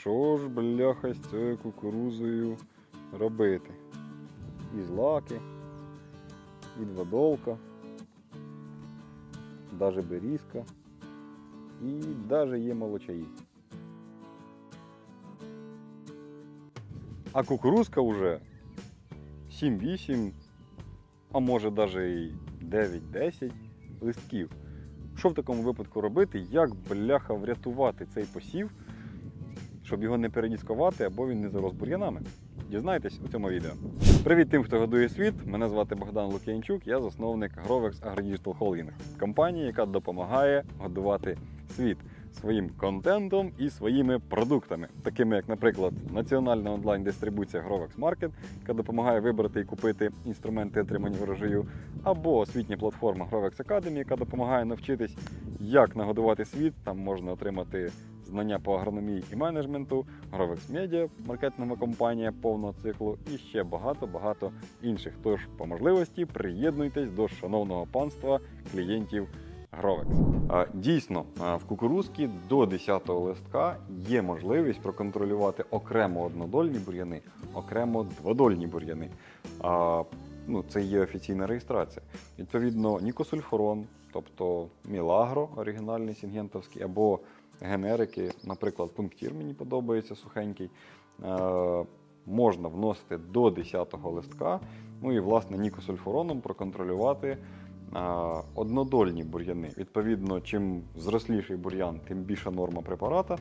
що ж, бляха, з цією кукурузою робити? І злаки, і дводолка, даже берізка, і даже є молочаї. А кукурузка вже 7-8, а може навіть 9-10 листків. Що в такому випадку робити? Як бляха врятувати цей посів, щоб його не передіскувати або він не зарос бур'янами? Дізнайтесь у цьому відео. Привіт тим, хто годує світ. Мене звати Богдан Лук'янчук, я засновник Grovex AgroDigital Holding, компанії, яка допомагає годувати світ своїм контентом і своїми продуктами, такими як, наприклад, національна онлайн-дистрибуція Grovex Market, яка допомагає вибрати і купити інструменти отримання врожаю, або освітня платформа Grovex Academy, яка допомагає навчитись, як нагодувати світ. Там можна отримати знання по агрономії і менеджменту, Grovex Media, маркетингова компанія повного циклу і ще багато-багато інших. Тож, по можливості, приєднуйтесь до шановного панства клієнтів Grovex. Дійсно, в кукурузці до 10-го листка є можливість проконтролювати окремо однодольні бур'яни, окремо дводольні бур'яни. Ну, це є офіційна реєстрація. Відповідно, нікосульфурон, тобто Мілагро, оригінальний сінгентовський, або генерики, наприклад, пунктір мені подобається сухенький. е, Можна вносити до 10-го листка, ну і власне нікосульфуроном проконтролювати а, однодольні бур'яни. Відповідно, чим зросліший бур'ян, тим більша норма препарата.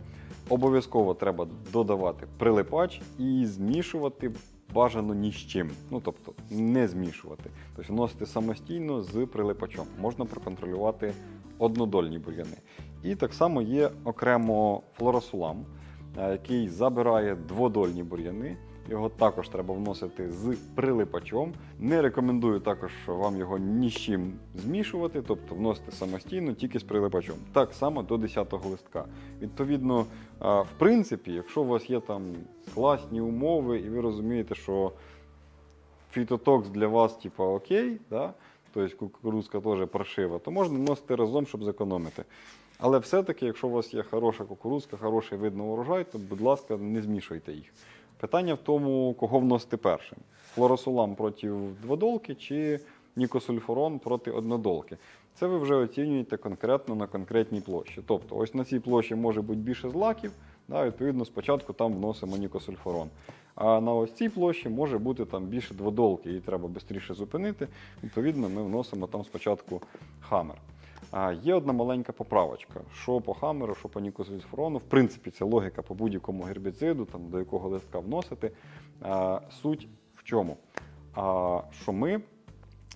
Обов'язково треба додавати прилипач і змішувати бажано ні з чим. Ну тобто не змішувати. Тобто вносити самостійно з прилипачом. Можна проконтролювати однодольні бур'яни. І так само є окремо флоросулам, е, який забирає дводольні бур'яни. Його також треба вносити з прилипачом. Не рекомендую також вам його ні з чим змішувати, тобто вносити самостійно тільки з прилипачом. Так само до 10-го листка. Відповідно, в принципі, якщо у вас є там класні умови, і ви розумієте, що фітотокс для вас, типу, окей, да? Тобто кукурузка теж паршива, то можна вносити разом, щоб зекономити. Але все-таки, якщо у вас є хороша кукурузка, хороший видно урожай, то, будь ласка, не змішуйте їх. Питання в тому, кого вносити першим: флоросулам проти дводолки чи нікосульфурон проти однодолки. Це ви вже оцінюєте конкретно на конкретній площі. Тобто, ось на цій площі може бути більше злаків, да, відповідно, спочатку там вносимо нікосульфурон. А на ось цій площі може бути там більше дводолки, її треба швидше зупинити. Відповідно, ми вносимо там спочатку хамер. А є одна маленька поправочка, що по хамеру, що по нікосульфурону. В принципі, це логіка по будь-якому гербіциду, там, до якого листка вносити. А, суть в чому? А, що ми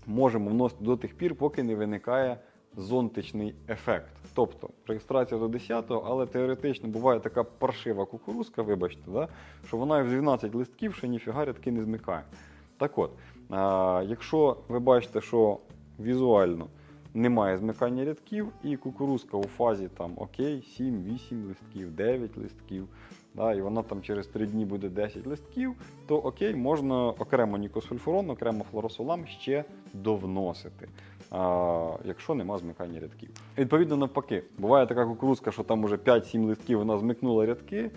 можемо вносити до тих пір, поки не виникає зонтичний ефект. Тобто реєстрація до 10-го, але теоретично буває така паршива кукурузка, вибачте, да? що вона в 12 листків ще ніфіга рядки не змикає. Так от, а, якщо ви бачите, що візуально немає змикання рядків, і кукурузка у фазі там окей, 7-8 листків, 9 листків, да, і вона там через 3 дні буде 10 листків, то окей, можна окремо нікосульфурон, окремо флоросулам ще довносити, а, якщо нема змикання рядків. Відповідно, навпаки, буває така кукурузка, що там уже 5-7 листків вона змикнула рядки.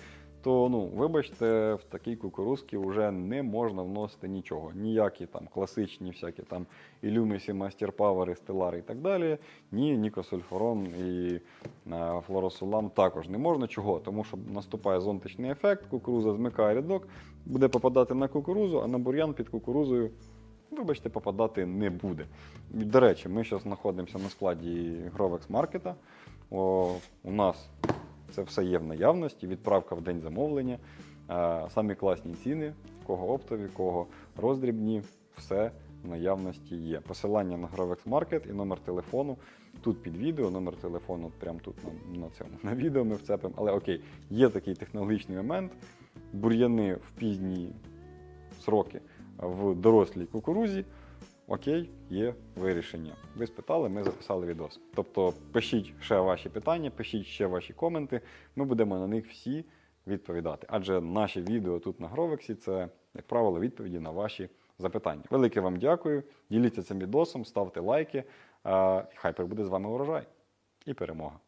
То ну, вибачте, в такій кукурузці вже не можна вносити нічого. Ніякі там класичні всякі там ілюмісі, мастерпавери, стелари і так далі. Ні, нікосульфурон і е, флоросулам також не можна. Чого? Тому що наступає зонтичний ефект, кукуруза змикає рядок, буде попадати на кукурузу, а на бур'ян під кукурузою. Вибачте, попадати не буде. До речі, ми зараз знаходимося на складі Grovex Market. У нас це все є в наявності, відправка в день замовлення, е, самі класні ціни, кого оптові, кого роздрібні, все в наявності є. Посилання на Grovex Market і номер телефону тут під відео, номер телефону прямо тут на, на цьому на відео ми вцепимо. Але окей, є такий технологічний момент. Бур'яни в пізні сроки в дорослій кукурузі. Окей, є вирішення. Ви спитали, ми записали відос. Тобто пишіть ще ваші питання, пишіть ще ваші коменти. Ми будемо на них всі відповідати. Адже наші відео тут на Гровексі це, як правило, відповіді на ваші запитання. Велике вам дякую. Діліться цим відосом, ставте лайки. Хай прибуде з вами урожай і перемога.